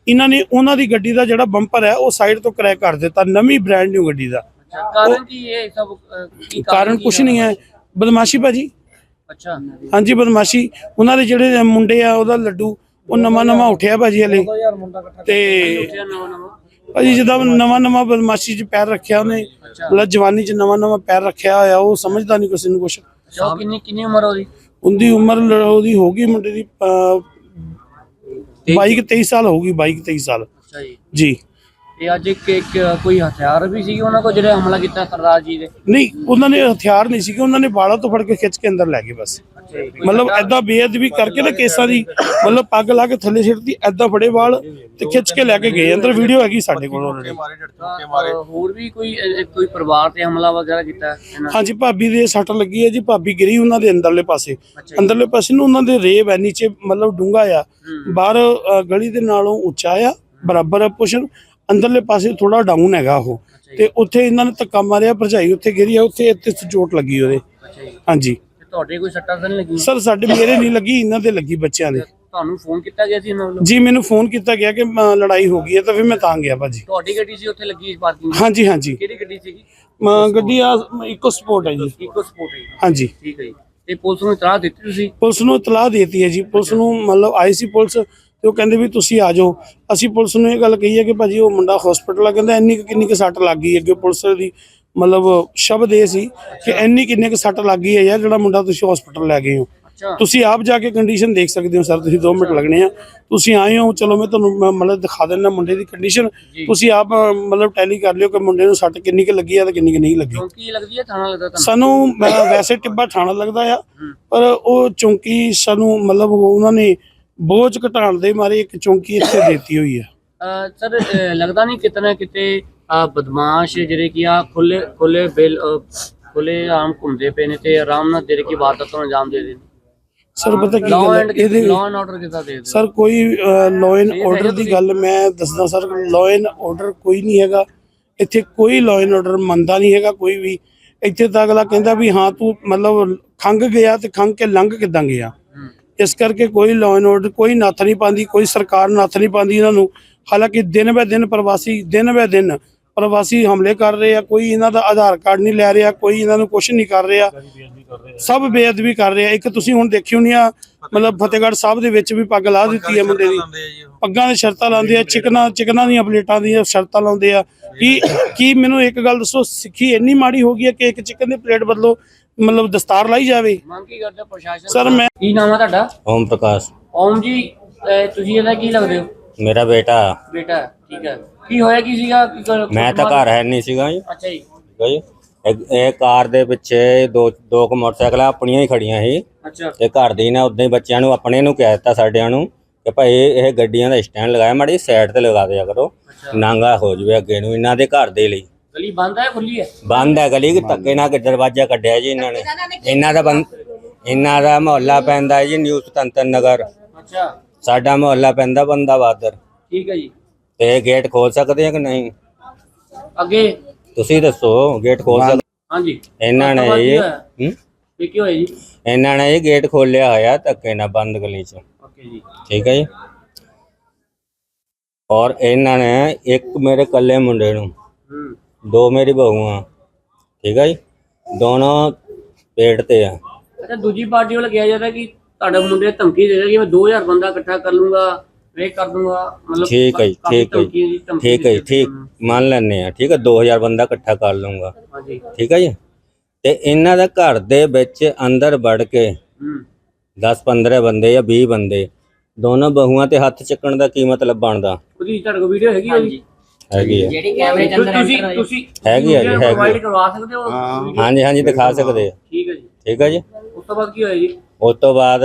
ਇਹਨਾਂ ਨੇ ਉਹਨਾਂ ਦੀ ਗੱਡੀ ਦਾ ਜਿਹੜਾ ਬੰਪਰ ਹੈ ਉਹ ਸਾਈਡ ਤੋਂ ਕਰੈਕ ਕਰ ਦਿੱਤਾ। ਨਵੀਂ ਬ੍ਰਾਂਡ ਨਿਊ ਗੱਡੀ ਦਾ। ਅੱਛਾ ਕਾਰਨ ਕੀ ਇਹ ਸਭ ਕੀ ਕਾਰਨ ਕੀ ਕੁਛ ਨਹੀਂ ਹੈ। ਬਦਮਾਸ਼ੀ ਭਾਜੀ। ਅੱਛਾ। ਹਾਂਜੀ ਬਦਮਾਸ਼ੀ। ਉਹਨਾਂ ਦੇ ਜਿਹੜੇ ਮੁੰਡੇ ਆ ਉਹਦਾ ਲੱਡੂ ਉਹ ਨਵਾਂ ਨਵਾਂ ਉੱਠਿਆ ਭਾਜੀ ਹਲੇ। ਤੇ ਉੱਠਿਆ ਨਵਾਂ ਨਵਾਂ ਭਾਜੀ ਜਦੋਂ ਨਵਾਂ ਨਵਾਂ ਬਦਮਾਸ਼ੀ 'ਚ ਪੈਰ ਰੱਖਿਆ ਉਹਨੇ ਮਤਲਬ ਜਵਾਨੀ 'ਚ ਨਵਾਂ ਨਵਾਂ ਪੈਰ ਰੱਖਿਆ ਹੋਇਆ ਉਹ ਸਮਝਦਾ ਨਹੀਂ ਕਿਸੇ ਨੂੰ ਕੁਛ। ਕਿੰਨੀ ਕਿੰਨੀ ਉਮਰ ਉਹਦੀ? ਉਹਦੀ ਉਮਰ ਲ- ਉਹਦੀ ਹੋ ਗਈ ਮੁੰਡੇ ਦੀ 22 23 ਸਾਲ ਹੋ ਗਈ 22 23 ਸਾਲ। ਅੱਛਾ ਜੀ। ਜੀ। ਤੇ ਅੱਜ ਇੱਕ ਇੱਕ ਕੋਈ ਹਥਿਆਰ ਵੀ ਸੀ ਉਹਨਾਂ ਕੋਲ ਜਿਹੜੇ ਹਮਲਾ ਕੀਤਾ ਸਰਦਾਰ ਜੀ ਦੇ? ਨਹੀਂ ਉਹਨਾਂ ਨੇ ਹਥਿਆਰ ਨਹੀਂ ਸੀਗੇ ਉਹਨਾਂ ਨੇ ਬਾਲਾਂ ਤੋਂ ਫੜ ਕੇ ਖਿੱਚ ਕੇ ਅੰਦਰ ਲੈ ਗਏ ਬਸ। ਮਤਲਬ ਐਦਾਂ ਬੇਅਦਬੀ ਕਰਕੇ ਨਾ ਕੇਸਾਂ ਦੀ ਮਤਲਬ ਪੱਗ ਲਾ ਕੇ ਥੱਲੇ ਸਿੱਟਦੀ ਐਦਾਂ ਫੜੇ ਵਾਲ ਤੇ ਖਿੱਚ ਕੇ ਲੈ ਕੇ ਗਏ। ਅੰਦਰ ਵੀਡੀਓ ਹੈਗੀ ਸਾਡੇ ਕੋਲ। ਅਹ, ਹੋਰ ਵੀ ਕੋਈ ਕੋਈ ਪਰਿਵਾਰ ਤੇ ਹਮਲਾ ਵਗੈਰਾ ਕੀਤਾ ਹਾਂਜੀ ਭਾਬੀ ਦੇ ਸੱਟ ਲੱਗੀ ਹੈ ਜੀ। ਭਾਬੀ ਗਿਰੀ ਉਹਨਾਂ ਦੇ ਅੰਦਰਲੇ ਪਾਸੇ। ਅੰਦਰਲੇ ਪਾਸੇ ਨੂੰ ਉਹਨਾਂ ਦੇ ਰੇਬ ਹੈ ਨੀਚੇ ਮਤਲਬ ਡੂੰਗਾ ਆ। ਬਾਹਰ ਗਲੀ ਦੇ ਨਾਲੋਂ ਉੱਚਾ ਆ ਬਰਾਬਰ ਆ ਪੁਸ਼ਨ ਅੰਦਰਲੇ ਪਾਸੇ ਥੋੜਾ ਡਾਊਨ ਹੈਗਾ ਉਹ। ਤੇ ਉੱਥੇ ਇਹਨਾਂ ਨੇ ਧੱਕਾ ਮਾਰਿਆ ਭਰਜਾਈ ਉੱਥੇ ਗਿਰੀ ਆ ਉੱਥੇ ਇੱਥੇ ਚੋਟ ਲੱਗੀ ਉਹਦੇ। ਹਾਂਜੀ। ਤੁਹਾਡੇ ਕੋਈ ਸੱਟਾਂ ਤਾਂ ਨਹੀਂ ਲੱਗੀ ਸਰ ਸਾਡੇ ਮੇਰੇ ਨਹੀਂ ਲੱਗੀ ਇਹਨਾਂ ਦੇ ਲੱਗੀ ਬੱਚਿਆਂ ਦੇ। ਤੁਹਾਨੂੰ ਫੋਨ ਕੀਤਾ ਗਿਆ ਸੀ ਇਹਨਾਂ ਵੱਲੋਂ? ਜੀ ਮੈਨੂੰ ਫੋਨ ਕੀਤਾ ਗਿਆ ਕਿ ਅ, ਲੜਾਈ ਹੋ ਗਈ ਹੈ ਤਾਂ ਫਿਰ ਮੈਂ ਤਾਂ ਗਿਆ ਭਾਜੀ। ਤੁਹਾਡੀ ਗੱਡੀ ਸੀ ਉੱਥੇ ਲੱਗੀ ਪਾਰਕਿੰਗ ਹਾਂਜੀ ਹਾਂਜੀ। ਕਿਹੜੀ ਗੱਡੀ ਸੀਗੀ? ਅ, ਗੱਡੀ ਆ ਇਕੋ ਸਪੋਰਟ ਹੈ ਜੀ। ਇਕੋ ਸਪੋਰਟ ਹੈ ਹਾਂਜੀ। ਠੀਕ ਹੈ ਜੀ। ਤੇ ਪੁਲਿਸ ਨੂੰ ਇਤਲਾਹ ਦਿੱਤੀ ਤੁਸੀਂ? ਪੁਲਿਸ ਨੂੰ ਇਤਲਾਹ ਦੇਤੀ ਹੈ ਜੀ। ਪੁਲਿਸ ਨੂੰ ਮਤਲਬ ਆਈ ਸੀ ਪੁਲਿਸ ਤੇ ਉਹ ਕਹਿੰਦੇ ਵੀ ਤੁਸੀਂ ਆ ਜਾਓ। ਅਸੀਂ ਪੁਲਿਸ ਨੂੰ ਇਹ ਗੱਲ ਕਹੀ ਹੈ ਕਿ ਭਾਜੀ ਉਹ ਮੁੰਡਾ ਹਸਪੀਟਲ ਆ ਕਹਿੰਦਾ ਇੰਨੀ ਕੁ ਕਿੰਨੀ ਕੁ ਸੱਟ ਲੱਗ ਗਈ ਅੱਗੇ ਪੁਲਿਸ ਦੀ। ਮਤਲਬ ਸ਼ਬਦ ਇਹ ਸੀ ਕਿ ਇੰਨੀ ਕਿੰਨੀ ਕੁ ਸੱਟ ਲੱਗ ਗਈ ਹੈ ਯਾਰ ਜਿਹੜਾ ਮੁੰਡਾ ਤੁਸੀਂ ਹਸਪੀਟਲ ਲੈ ਗਏ ਹੋ। ਤੁਸੀਂ ਆਪ ਜਾ ਕੇ ਕੰਡੀਸ਼ਨ ਦੇਖ ਸਕਦੇ ਹੋ ਸਰ ਤੁਸੀਂ 2 ਮਿੰਟ ਲੱਗਣੇ ਆ। ਤੁਸੀਂ ਆਏ ਹੋ ਚਲੋ ਮੈਂ ਤੁਹਾਨੂੰ ਮ- ਮਤਲਬ ਦਿਖਾ ਦਿੰਦਾ ਮੁੰਡੇ ਦੀ ਕੰਡੀਸ਼ਨ ਤੁਸੀਂ ਆਪ ਮਤਲਬ ਟੈਲੀ ਕਰ ਲਿਓ ਕਿ ਮੁੰਡੇ ਨੂੰ ਸੱਟ ਕਿੰਨੀ ਕੁ ਲੱਗੀ ਆ ਤੇ ਕਿੰਨੀ ਕੁ ਨਹੀਂ ਲੱਗੀ। ਚੌਂਕੀ ਲੱਗਦੀ ਹੈ ਥਾਣਾ ਲੱਗਦਾ ਤੁਹਾਨੂੰ? ਸਾਨੂੰ ਵੈਸੇ ਟਿੱਬਾ ਥਾਣਾ ਲੱਗਦਾ ਆ ਪਰ ਉਹ ਚੌਂਕੀ ਸਾਨੂੰ ਮਤਲਬ ਉਹਨਾਂ ਨੇ ਬੋਝ ਘਟਾਉਣ ਦੇ ਮਾਰੇ ਇੱਕ ਚੌਂਕੀ ਇੱਥੇ ਦਿੱਤੀ ਹੋਈ ਆ। ਸਰ ਲੱਗਦਾ ਨਹੀਂ ਕਿਤਨਾ ਕਿਤੇ ਅਹ ਬਦਮਾਸ਼ ਜਿਹੜੇ ਕਿ ਆ ਖੁੱਲੇ ਖੁੱਲੇ ਬਿਲ ਖੁੱਲੇ ਆਮ ਘੁੰਮਦੇ ਪਏ ਨੇ ਤੇ ਆਰਾਮ ਨਾਲ ਜਿਹੜੇ ਕਿ ਵਾਰਦਾਤਾਂ ਨੂੰ ਅੰਜਾਮ ਦੇ ਰਹੇ ਨੇ। ਸਰ ਪਤਾ ਕੀ ਗੱਲ ਹੈ? ਇਹਦੇ ਲਾਅ ਐਂਡ ਆਰਡਰ ਕਿਦਾਂ ਦੇ ਸਰ ਕੋਈ ਲਾਅ ਐਂਡ ਆਰਡਰ ਦੀ ਗੱਲ ਮੈਂ ਦੱਸਦਾ ਸਰ ਲਾਅ ਐਂਡ ਆਰਡਰ ਕੋਈ ਨਹੀਂ ਹੈਗਾ। ਇੱਥੇ ਕੋਈ ਲਾਅ ਐਂਡ ਆਰਡਰ ਮੰਨਦਾ ਨਹੀਂ ਹੈਗਾ ਕੋਈ ਵੀ। ਇੱਥੇ ਤਾਂ ਅਗਲਾ ਕਹਿੰਦਾ ਵੀ ਹਾਂ ਤੂੰ ਮਤਲਬ ਖੰਗ ਗਿਆ ਤੇ ਖੰਗ ਕੇ ਲੰਘ ਕਿੱਦਾਂ ਗਿਆ। ਇਸ ਕਰਕੇ ਕੋਈ ਲਾਅ ਐਂਡ ਆਰਡਰ ਕੋਈ ਨੱਥ ਨਹੀਂ ਪਾਉਂਦੀ ਕੋਈ ਸਰਕਾਰ ਨੱਥ ਨਹੀਂ ਪਾਉਂਦੀ ਇਹਨਾਂ ਨੂੰ। ਹਾਲਾਂਕਿ ਦਿਨ ਬੈ ਦਿਨ ਪ੍ਰਵਾਸੀ ਦਿਨ ਬੈ ਦਿਨ ਪ੍ਰਵਾਸੀ ਹਮਲੇ ਕਰ ਰਹੇ ਆ ਕੋਈ ਇਹਨਾਂ ਦਾ ਆਧਾਰ ਕਾਰਡ ਨਹੀਂ ਲੈ ਰਿਹਾ ਕੋਈ ਇਹਨਾਂ ਨੂੰ ਕੁਝ ਨਹੀਂ ਕਰ ਰਿਹਾ। ਸਭ ਬੇਅਦਬੀ ਕਰ ਰਹੇ। ਆ ਇੱਕ ਤੁਸੀਂ ਹੁਣ ਦੇਖਿਓ ਨਹੀਂ ਆ ਮਤਲਬ ਫਤਿਹਗੜ੍ਹ ਸਾਹਿਬ ਦੇ ਵਿੱਚ ਵੀ ਪੱਗ ਲਾ ਦਿੱਤੀ ਹੈ ਮੁੰਡੇ ਦੀ। ਪੱਗਾਂ ਦੇ ਸ਼ਰਤਾਂ ਲਾਉਂਦੇ ਆ ਚਿਕਨਾ ਚਿਕਨਾਂ ਦੀਆਂ ਪਲੇਟਾਂ ਦੀਆਂ ਸ਼ਰਤਾਂ ਲਾਉਂਦੇ ਆ। ਕੀ ਕੀ ਮੈਨੂੰ ਇੱਕ ਗੱਲ ਦੱਸੋ ਸਿੱਖੀ ਇੰਨੀ ਮਾੜੀ ਹੋ ਗਈ ਹੈ ਕਿ ਇੱਕ ਚਿਕਨ ਦੀ ਪਲੇਟ ਬਦਲੋ ਮਤਲਬ ਦਸਤਾਰ ਲਾਈ ਜਾਵੇ? ਮੰਗ ਕੀ ਕਰਦੇ ਹੋ ਪ੍ਰਸ਼ਾਸਨ ਸਰ ਮੈਂ ਕੀ ਨਾਮ ਹੈ ਤੁਹਾਡਾ? ਓਮ ਪ੍ਰਕਾਸ਼। ਓਮ ਜੀ ਤੁਸੀਂ ਇਹਦਾ ਕੀ ਲੱਗਦੇ ਹੋ? ਮੇਰਾ ਬੇਟਾ। ਬੇਟਾ। ਠੀਕ ਹੈ। ਕੀ ਹੋਇਆ ਕੀ ਸੀਗਾ? ਕੀ ਕਰ- ਮੈਂ ਤਾਂ ਘਰ ਹੈ ਨਹੀਂ ਸੀਗਾ ਜੀ। ਅੱਛਾ ਜੀ। ਠੀਕ ਹੈ ਜੀ ਇਹ- ਇਹ ਕਾਰ ਦੇ ਪਿੱਛੇ ਦੋ ਦੋ ਕੁ ਮੋਟਰਸਾਈਕਲਾਂ ਆਪਣੀਆਂ ਹੀ ਖੜੀਆਂ ਸੀ। ਅੱਛਾ। ਤੇ ਘਰ ਦੀ ਨੇ ਉਦਾਂ ਹੀ ਬੱਚਿਆਂ ਨੂੰ ਆਪਣੇ ਨੂੰ ਕਹਿ ਦਿੱਤਾ ਸਾਡਿਆਂ ਨੂੰ ਕਿ ਭਾਈ ਇਹ ਗੱਡੀਆਂ ਦਾ ਸਟੈਂਡ ਲਗਾਇਆ ਮਾੜੀ ਸਾਈਡ ਤੇ ਲਗਾ ਦਿਆ ਕਰੋ। ਨਾਂਗਾ ਹੋ ਜਵੇ ਅੱਗੇ ਨੂੰ ਇਹਨਾਂ ਦੇ ਘਰ ਦੇ ਲਈ। ਗਲੀ ਬੰਦ ਹੈ ਖੁੱਲੀ ਹੈ? ਬੰਦ ਹੈ ਗਲੀ ਧੱਕੇ ਨਾਲ ਕਿ ਦਰਵਾਜ਼ਾ ਕੱਢਿਆ ਜੀ ਇਹਨਾਂ ਨੇ। ਇਹਨਾਂ ਦਾ ਬੰਦ ਇਹਨਾਂ ਦਾ ਮੁਹੱਲਾ ਪੈਂਦਾ ਜੀ ਨਿਊ ਸੁਤੰਤਰ ਨਗਰ। ਅੱਛਾ। ਸਾਡਾ ਮੁਹੱਲਾ ਪੈਂਦਾ ਬੰਦਾ ਬਹਾਦਰ ਠੀਕ ਹੈ ਜੀ। ਤੇ ਇਹ ਗੇਟ ਖੋਲ ਸਕਦੇ ਆ ਕਿ ਨਹੀਂ? ਅੱਗੇ। ਤੁਸੀਂ ਦੱਸੋ ਗੇਟ ਖੋਲ ਸਕਦੇ ਹਾਂਜੀ। ਇਹਨਾਂ ਨੇ ਜੀ ਇਹ। ਹੂੰ? ਇਹ ਕੀ ਹੋਇਆ ਜੀ? ਇਹਨਾਂ ਨੇ ਇਹ ਗੇਟ ਖੋਲਿਆ ਹੋਇਆ ਧੱਕੇ ਨਾਲ ਬੰਦ ਗਲੀ 'ਚ। ਓਕੇ ਜੀ। ਠੀਕ ਹੈ ਜੀ? ਔਰ ਇਹਨਾਂ ਨੇ ਇੱਕ ਮੇਰੇ ਕੱਲੇ ਮੁੰਡੇ ਨੂੰ ਹੂੰ। ਦੋ ਮੇਰੀ ਬਹੂਆਂ ਠੀਕ ਹੈ ਜੀ? ਦੋਨੋਂ ਪੇਟ ਤੇ ਆ। ਅੱਛਾ ਦੂਜੀ ਪਾਰਟੀ ਵੱਲ ਕਿਹਾ ਜਾਂਦਾ ਕਿ ਤੁਹਾਡੇ ਮੁੰਡੇ ਧਮਕੀ ਦੇ ਰਿਹਾ ਕਿ ਮੈਂ 2000 ਬੰਦਾ ਇਕੱਠਾ ਕਰ ਲੂੰਗਾ। ਵੇ ਕਰ ਦੂੰਗਾ ਮਤਲਬ ਠੀਕ ਹੈ ਜੀ ਕਾਫੀ ਠੀਕ ਹੈ ਦੀ ਧਮਕੀ ਠੀਕ ਹੈ ਜੀ ਦਿੱਤੀ। ਠੀਕ ਮੰਨ ਲੈਨੇ ਆ ਠੀਕ ਹੈ 2000 ਬੰਦਾ ਇਕੱਠਾ ਕਰ ਲੂੰਗਾ ਹਾਂਜੀ। ਠੀਕ ਹੈ ਜੀ? ਤੇ ਇਹਨਾਂ ਦਾ ਘਰ ਦੇ ਵਿੱਚ ਅੰਦਰ ਵੜ ਕੇ ਹੂੰ। 10 15 ਬੰਦੇ ਜਾਂ 20 ਬੰਦੇ ਦੋਨੋਂ ਬਹੂਆਂ ਤੇ ਹੱਥ ਚੱਕਣ ਦਾ ਕੀ ਮਤਲਬ ਬਣਦਾ? ਉਹਦੀ ਤੁਹਾਡੇ ਕੋਲ ਵੀਡੀਓ ਹੈਗੀ ਹੈ ਜੀ? ਹੈਗੀ ਆ। ਜਿਹੜੀ ਕੈਮਰੇ ਚ ਅੰਦਰ ਤੁਸੀਂ ਤੁਸੀਂ ਹੈਗੀ ਆ ਜੀ, ਹੈਗੀ ਆ। ਪ੍ਰੋਵਾਈਡ ਕਰਵਾ ਸਕਦੇ ਹੋ? video? ਹਾਂਜੀ ਹਾਂਜੀ ਦਿਖਾ ਸਕਦੇ ਆ। ਠੀਕ ਹੈ ਜੀ। ਠੀਕ ਹੈ ਜੀ? ਉਸ ਤੋਂ ਬਾਅਦ ਕੀ ਹੋਇਆ ਜੀ? ਉਸ ਤੋਂ ਬਾਅਦ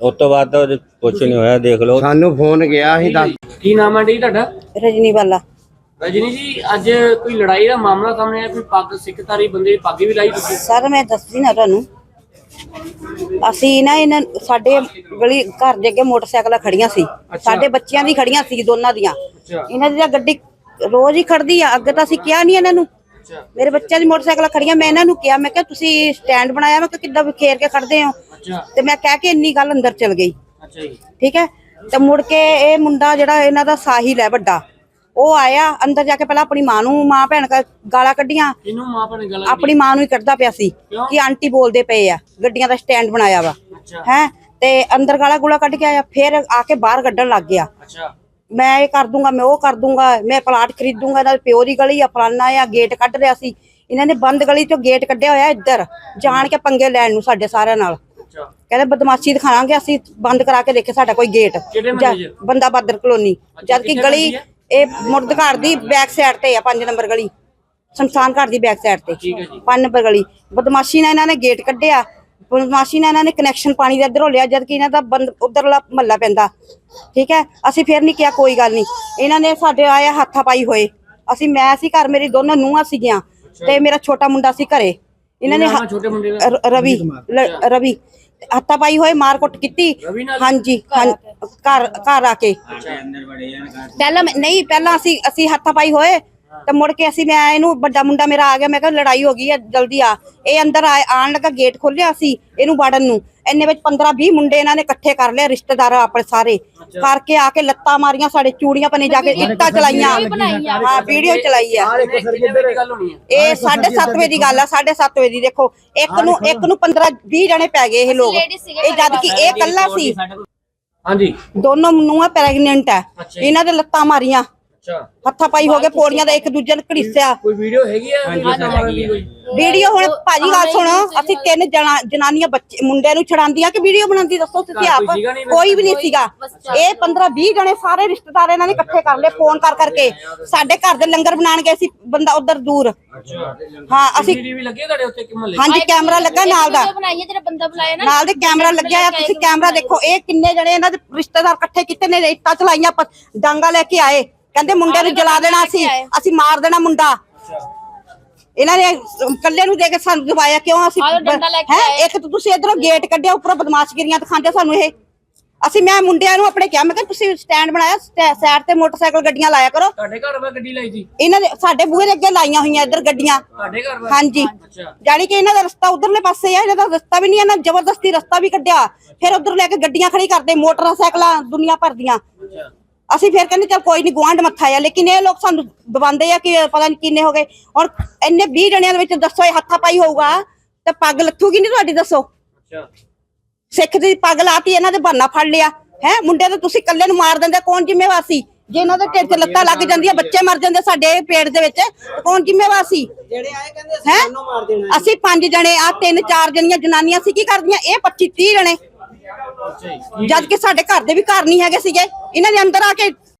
ਉਸ ਤੋਂ ਬਾਅਦ ਤਾਂ ਕੁਝ ਨਹੀਂ ਹੋਇਆ ਦੇਖ ਲਓ। ਸਾਨੂੰ ਫੋਨ ਗਿਆ ਸੀ ਦੱਸ ਕੀ ਨਾਮ ਹੈ ਜੀ ਤੁਹਾਡਾ? ਰਜਨੀ ਵਾਲਾ। ਰਜਨੀ ਜੀ ਅੱਜ ਕੋਈ ਲੜਾਈ ਦਾ ਮਾਮਲਾ ਸਾਹਮਣੇ ਆਇਆ ਕੋਈ ਪੱਗ ਸਿੱਖ ਧਾਰੀ ਬੰਦੇ ਦੀ ਪੱਗ ਵੀ ਲਾਈ ਤੁਸੀਂ? ਸਰ ਮੈਂ ਦੱਸਦੀ ਨਾ ਤੁਹਾਨੂੰ। ਅਸੀਂ ਨਾ ਇਹਨਾਂ ਸਾਡੇ ਗਲੀ ਘਰ ਦੇ ਅੱਗੇ ਮੋਟਰਸਾਈਕਲਾਂ ਖੜੀਆਂ ਸੀ। ਸਾਡੇ ਬੱਚਿਆਂ ਦੀ ਖੜੀਆਂ ਸੀ ਦੋਨਾਂ ਦੀਆਂ। ਅੱਛਾ। ਇਹਨਾਂ ਦੀ ਤਾਂ ਗੱਡੀ ਰੋਜ਼ ਹੀ ਖੜਦੀ ਆ ਅੱਗੇ ਤਾਂ ਅਸੀਂ ਕਿਹਾ ਨਹੀਂ ਇਹਨਾਂ ਨੂੰ। ਮੇਰੇ ਬੱਚਿਆਂ ਦੀ ਮੋਟਰਸਾਈਕਲਾਂ ਖੜੀਆਂ ਮੈਂ ਇਹਨਾਂ ਨੂੰ ਕਿਹਾ ਮੈਂ ਕਿਹਾ ਤੁਸੀਂ ਸਟੈਂਡ ਬਣਾਇਆ ਮੈਂ ਕਿਹਾ ਕਿੱਦਾਂ ਵਿਖੇਰ ਕੇ ਖੜਦੇ ਹੋ? ਤੇ ਮੈਂ ਕਹਿ ਕੇ ਇੰਨੀ ਗੱਲ ਅੰਦਰ ਚਲ ਗਈ। ਠੀਕ ਹੈ? ਤੇ ਮੁੜ ਕੇ ਇਹ ਮੁੰਡਾ ਜਿਹੜਾ ਇਹਨਾਂ ਦਾ ਸਾਹਿਲ ਹੈ ਵੱਡਾ ਉਹ ਆਇਆ ਅੰਦਰ ਜਾ ਕੇ ਪਹਿਲਾਂ ਆਪਣੀ ਮਾਂ ਨੂੰ ਮਾਂ ਭੈਣ ਕ- ਗਾਲਾਂ ਕੱਢੀਆਂ। ਕਿਨੂੰ ਮਾਂ ਭਣੇ ਗੱਲ ਆਪਣੀ ਮਾਂ ਨੂੰ ਹੀ ਕੱਢਦਾ ਪਿਆ ਸੀ? ਕਿ ਆਂਟੀ ਬੋਲਦੇ ਪਏ ਆ ਗੱਡੀਆਂ ਦਾ ਸਟੈਂਡ ਬਣਾਇਆ ਵਾ। ਹੈ? ਤੇ ਅੰਦਰ ਗਾਲਾ ਗੁਲਾ ਕੱਢ ਕੇ ਆਇਆ ਫਿਰ ਆ ਕੇ ਬਾਹਰ ਕੱਢਣ ਲੱਗ ਗਿਆ। ਮੈਂ ਇਹ ਕਰ ਦੂੰਗਾ ਮੈਂ ਉਹ ਕਰ ਦੂੰਗਾ ਮੈਂ ਪਲਾਟ ਖਰੀਦੂੰਗਾ ਦੇ ਪਿਓ ਦੀ ਗਲੀ ਆ ਫਲਾਨਾ ਆ ਗੇਟ ਕੱਢ ਰਿਹਾ ਸੀ। ਇਹਨਾਂ ਨੇ ਬੰਦ ਗਲੀ ਚੋਂ ਗੇਟ ਕੱਢਿਆ ਹੋਇਆ ਇੱਧਰ ਜਾਣ ਕੇ ਪੰਗੇ ਲੈਣ ਨੂੰ ਸਾਡੇ ਸਾਰਿਆਂ ਨਾਲ। ਕਹਿੰਦੇ ਬਦਮਾਸ਼ੀ ਦਿਖਾਵਾਂਗੇ ਅਸੀਂ ਬੰਦ ਕਰਾ ਕੇ ਦੇਖੇ ਸਾਡਾ ਕੋਈ ਗੇਟ? ਬੰਦਾ ਬਾਦਰ ਕਲੋਨੀ। ਜਦ ਕਿ ਗਲੀ? ਇਹ ਮੁਰਦ ਘਰ ਦੀ ਬੈਕ ਸਾਈਡ ਤੇ ਆ 5 ਨੰਬਰ ਗਲੀ। ਸ਼ਮਸ਼ਾਨ ਘਰ ਦੀ ਬੈਕ ਸਾਈਡ ਤੇ। ਠੀਕ ਹੈ ਜੀ। 5 ਨੰਬਰ ਗਲੀ। ਬਦਮਾਸ਼ੀ ਨਾਲ ਇਹਨਾਂ ਨੇ ਗੇਟ ਕੱਢਿਆ। ਬਦਮਾਸ਼ੀ ਨਾਲ ਇਹਨਾਂ ਨੇ ਕਨੈਕਸ਼ਨ ਪਾਣੀ ਦਾ ਇੱਧਰੋਂ ਲਿਆ ਜਦ ਕਿ ਇਹਨਾਂ ਦਾ ਬੰਦ ਉਧਰਲਾ ਮਹੱਲਾ ਪੈਂਦਾ। ਠੀਕ ਹੈ? ਅਸੀਂ ਫਿਰ ਨਹੀਂ ਕਿਹਾ ਕੋਈ ਗੱਲ ਨਹੀਂ ਇਹਨਾਂ ਨੇ ਸਾਡੇ ਆਇਆ ਹੱਥਾ ਪਾਈ ਹੋਏ। ਅਸੀਂ ਮੈਂ ਸੀ ਘਰ ਮੇਰੀ ਦੋਨੋਂ ਨੂੰਹਾਂ ਸੀਗੀਆਂ ਤੇ ਮੇਰਾ ਛੋਟਾ ਮੁੰਡਾ ਸੀ ਘਰੇ। ਇਹਨਾਂ ਨੇ ਛੋਟੇ ਮੁੰਡੇ ਰਵੀ ਰਵੀ ਹੱਥਾ ਪਾਈ ਹੋਏ ਮਾਰ ਕੁੱਟ ਕੀਤੀ? ਹਾਂਜੀ ਹਾਂ- ਘਰ ਘਰ ਆ ਕੇ। ਪਹਿਲਾਂ ਨਹੀਂ ਪਹਿਲਾਂ ਅਸੀਂ ਅਸੀਂ ਹੱਥਾ ਪਾਈ ਹੋਏ। ਤੇ ਮੁੜ ਕੇ ਅਸੀਂ ਮੈਂ ਇਹਨੂੰ ਵੱਡਾ ਮੁੰਡਾ ਮੇਰਾ ਆ ਗਿਆ ਮੈਂ ਕਿਹਾ ਲੜਾਈ ਹੋ ਗਈ ਹੈ ਜਲਦੀ ਆ। ਇਹ ਅੰਦਰ ਆ- ਆਣ ਲੱਗਾ ਗੇਟ ਖੋਲਿਆ ਸੀ ਇਹਨੂੰ ਵਾੜਨ ਨੂੰ। ਇੰਨੇ ਵਿੱਚ 15 20 ਮੁੰਡੇ ਇਹਨਾਂ ਨੇ ਇਕੱਠੇ ਕਰ ਲਿਆ ਰਿਸ਼ਤੇਦਾਰ ਆਪਣੇ ਸਾਰੇ। ਕਰਕੇ ਆ ਕੇ ਲੱਤਾਂ ਮਾਰੀਆਂ ਸਾਡੇ ਚੂੜੀਆਂ ਪਨੇ ਜਾ ਕੇ ਇੱਟਾਂ ਚਲਾਈਆਂ। ਹਾਂ ਵੀਡੀਓ ਚਲਾਈ ਆ। ਇਹ 7:30 ਵਜੇ ਦੀ ਗੱਲ ਆ 7:30 ਵਜੇ ਦੀ। ਦੇਖੋ ਇੱਕ ਨੂੰ ਇੱਕ ਨੂੰ 15 20 ਜਣੇ ਪੈ ਗਏ ਇਹ ਲੋਕ। ਇਹ ਜਦ ਕਿ ਇਹ ਕੱਲਾ ਸੀ। ਹਾਂਜੀ। ਦੋਨੋਂ ਨੂੰਹਾਂ ਪ੍ਰੈਗਨੈਂਟ ਹੈ ਅੱਛਾ। ਇਹਨਾਂ ਦੇ ਲੱਤਾਂ ਮਾਰੀਆਂ। ਅੱਛਾ। ਹੱਥਾਂ ਪਾਈ ਹੋ ਗਏ ਪੌੜੀਆਂ ਦਾ ਇੱਕ ਦੂਜੇ ਨੂੰ ਘੜੀਸਿਆ। ਕੋਈ ਵੀਡੀਓ ਹੈਗੀ ਕੋਈ? ਵੀਡੀਓ ਹੁਣ ਭਾਜੀ ਗੱਲ ਸੁਣੋ ਅਸੀਂ ਤਿੰਨ ਜਣਾ ਜਨਾਨੀਆਂ ਬੱਚੇ ਮੁੰਡਿਆਂ ਨੂੰ ਛੜਾਉਂਦੀਆਂ ਕਿ ਵੀਡੀਓ ਬਣਾਉਂਦੀ ਦੱਸੋ ਤੁਸੀਂ ਆਪ? ਕੋਈ ਵੀ ਨਹੀਂ ਸੀਗਾ। ਇਹ 15 20 ਜਣੇ ਸਾਰੇ ਰਿਸ਼ਤੇਦਾਰ ਇਹਨਾਂ ਨੇ ਇਕੱਠੇ ਕਰ ਲਏ ਫੋਨ ਕਰ ਕਰਕੇ। ਸਾਡੇ ਘਰ ਦੇ ਲੰਗਰ ਬਣਾਉਣ ਗਏ ਸੀ ਬੰਦਾ ਉਧਰ ਦੂਰ। ਅੱਛਾ। ਹਾਂ ਅਸੀਂ ਸੀਸੀਟੀਵੀ ਲੱਗੇ ਤੁਹਾਡੇ ਉੱਤੇ ਕਿ ਮਹੱਲੇ? ਹਾਂਜੀ ਕੈਮਰਾ ਲੱਗਾ ਨਾਲ ਦਾ। ਬਣਾਈਏ ਜਿਹੜਾ ਬੰਦਾ ਬੁਲਾਇਆ ਨਾ ਨਾਲ ਦੇ ਕੈਮਰਾ ਲੱਗਿਆ ਆ ਤੁਸੀਂ ਕੈਮਰਾ ਦੇਖੋ ਇਹ ਕਿੰਨੇ ਜਣੇ ਇਹਨਾਂ ਦੇ ਰਿਸ਼ਤੇਦਾਰ ਇਕੱਠੇ ਕੀਤੇ ਨੇ ਇੱਟਾਂ ਚਲਾਈਆਂ ਪ- ਡਾਂਗਾ ਲੈ ਕੇ ਆਏ। ਕਹਿੰਦੇ ਮੁੰਡੇ ਨੂੰ ਜਲਾ ਦੇਣਾ ਸੀ ਅਸੀਂ ਮਾਰ ਦੇਣਾ ਮੁੰਡਾ। ਇਹਨਾਂ ਨੇ ਕੱਲੇ ਨੂੰ ਦੇ ਕੇ ਸਾਨੂੰ ਦਵਾਇਆ ਕਿਉਂ ਅਸੀਂ ਹੈਂ? ਇੱਕ ਤਾਂ ਤੁਸੀਂ ਇਧਰੋਂ ਗੇਟ ਕੱਢਿਆ ਉੱਪਰੋਂ ਬਦਮਾਸ਼ਗਿਰੀਆਂ ਦਿਖਾਉਂਦੇ ਸਾਨੂੰ ਇਹ। ਅਸੀਂ ਮੈਂ ਮੁੰਡਿਆਂ ਨੂੰ ਆਪਣੇ ਕਿਹਾ ਮੈਂ ਕਿ ਤੁਸੀਂ ਸਟੈਂਡ ਬਣਾਇਆ ਸਾਈਡ ਤੇ ਮੋਟਰਸਾਈਕਲ ਗੱਡੀਆਂ ਲਾਇਆ ਕਰੋ। ਤੁਹਾਡੇ ਘਰ ਵਾ ਗੱਡੀ ਲਈ ਸੀ। ਇਹਨਾਂ ਦੇ ਸਾਡੇ ਬੂਹੇ ਦੇ ਅੱਗੇ ਲਾਈਆਂ ਹੋਈਆਂ ਇੱਧਰ ਗੱਡੀਆਂ। ਤੁਹਾਡੇ ਘਰ ਵਾ ਹਾਂਜੀ। ਅੱਛਾ। ਜਾਣੀ ਕਿ ਇਹਨਾਂ ਦਾ ਰਸਤਾ ਉਧਰਲੇ ਪਾਸੇ ਆ ਇਹਨਾਂ ਦਾ ਰਸਤਾ ਵੀ ਨਹੀਂ ਇਹਨਾਂ ਜ਼ਬਰਦਸਤੀ ਰਸਤਾ ਵੀ ਕੱਢਿਆ। ਫਿਰ ਉਧਰ ਲੈ ਕੇ ਗੱਡੀਆਂ ਖੜੀ ਕਰਦੇ ਮੋਟਰਸਾਈਕਲਾਂ ਦੁਨੀਆ ਭਰ ਦੀਆਂ। ਅੱਛਾ। ਅਸੀਂ ਫਿਰ ਕਹਿੰਦੇ ਚਲ ਕੋਈ ਨਹੀਂ ਗੁਆਂਢ ਮੱਥਾ ਆ ਲੇਕਿਨ ਇਹ ਲੋਕ ਸਾਨੂੰ ਦਬਾਉਂਦੇ ਆ ਕਿ ਪਤਾ ਨਹੀਂ ਕਿੰਨੇ ਹੋ ਗਏ। ਔਰ ਇੰਨੇ 20 ਜਣਿਆਂ ਦੇ ਵਿੱਚ ਦੱਸੋ ਇਹ ਹੱਥਾ ਪਾਈ ਹੋਊਗਾ ਤੇ ਪੱਗ ਲੱਥੂਗੀ ਨਹੀਂ ਤੁਹਾਡੀ ਦੱਸੋ? ਅੱਛਾ। ਸਿੱਖ ਦੀ ਪੱਗ ਲਾਤੀ ਇਹਨਾਂ ਦੇ ਬਹਾਨਾ ਫੜ ਲਿਆ। ਹੈ ਮੁੰਡੇ ਤਾਂ ਤੁਸੀਂ ਇਕੱਲੇ ਨੂੰ ਮਾਰ ਦਿੰਦੇ ਕੌਣ ਜ਼ਿੰਮੇਵਾਰ ਸੀ ਜੇ ਇਹਨਾਂ ਦੇ ਢਿੱਡ 'ਚ ਲੱਤਾਂ ਲੱਗ ਜਾਂਦੀਆਂ ਬੱਚੇ ਮਰ ਜਾਂਦੇ ਸਾਡੇ ਪੇਟ ਦੇ ਵਿੱਚ ਤੇ ਕੌਣ ਜ਼ਿੰਮੇਵਾਰ ਸੀ ਜਿਹੜੇ ਆਏ ਕਹਿੰਦੇ ਅਸੀਂ ਸਾਨੂੰ ਮਾਰ ਦੇਣਾ ਅਸੀਂ ਪੰਜ ਜਣੇ ਆ ਤਿੰਨ ਚਾਰ ਜਣੀਆਂ ਜਨਾਨੀਆਂ ਸੀ ਕੀ ਕਰਦੀਆਂ? ਇਹ 25 30 ਜਣੇ। ਜਦ ਕਿ ਸਾਡੇ ਘਰ ਦੇ ਵੀ ਘਰ ਨਹੀਂ ਹੈਗੇ ਸੀਗੇ। ਇਹਨਾਂ ਨੇ ਅੰਦਰ ਆ ਕੇ